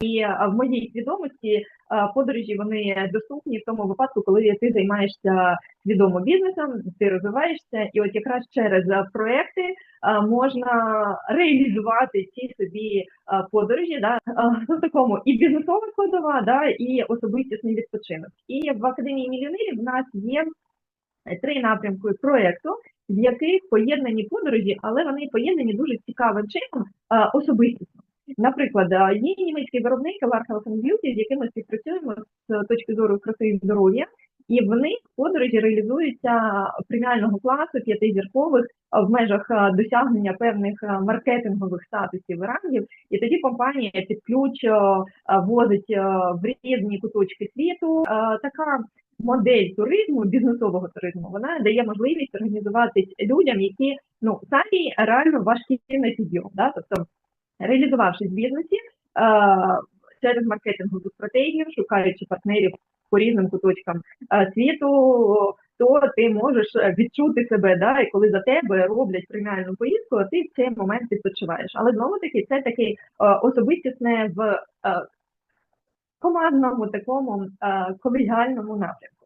І е, в моїй свідомості е, подорожі вони доступні в тому випадку, коли ти займаєшся свідомо бізнесом, ти розвиваєшся, і от якраз через е, проекти можна реалізувати ці собі подорожі, да, в такому і бізнесова складова, да, і особистісний відпочинок. І в академії мільйонерів в нас є три напрямки проекту, в яких поєднані подорожі, але вони поєднані дуже цікавим чином особистісно. Наприклад, е, є німецький виробник Health Beauty, з яким ми співпрацюємо з точки зору краси і здоров'я, і в них подорожі реалізуються преміального класу п'ятизіркових е, в межах е, досягнення певних маркетингових статусів і рангів. І тоді компанія під ключ возить в різні куточки світу. Така модель туризму, бізнесового туризму, вона дає можливість організуватись людям, які ну самі реально важкі на підйом. Да? Тобто, реалізувавшись в бізнесі е, через маркетингову стратегію, шукаючи партнерів по різним куточкам е, світу, то ти можеш відчути себе, да, і коли за тебе роблять преміальну поїздку, ти в цей момент відпочиваєш. Але знову таки це таке е, особистісне в командному такому колегіальному напрямку.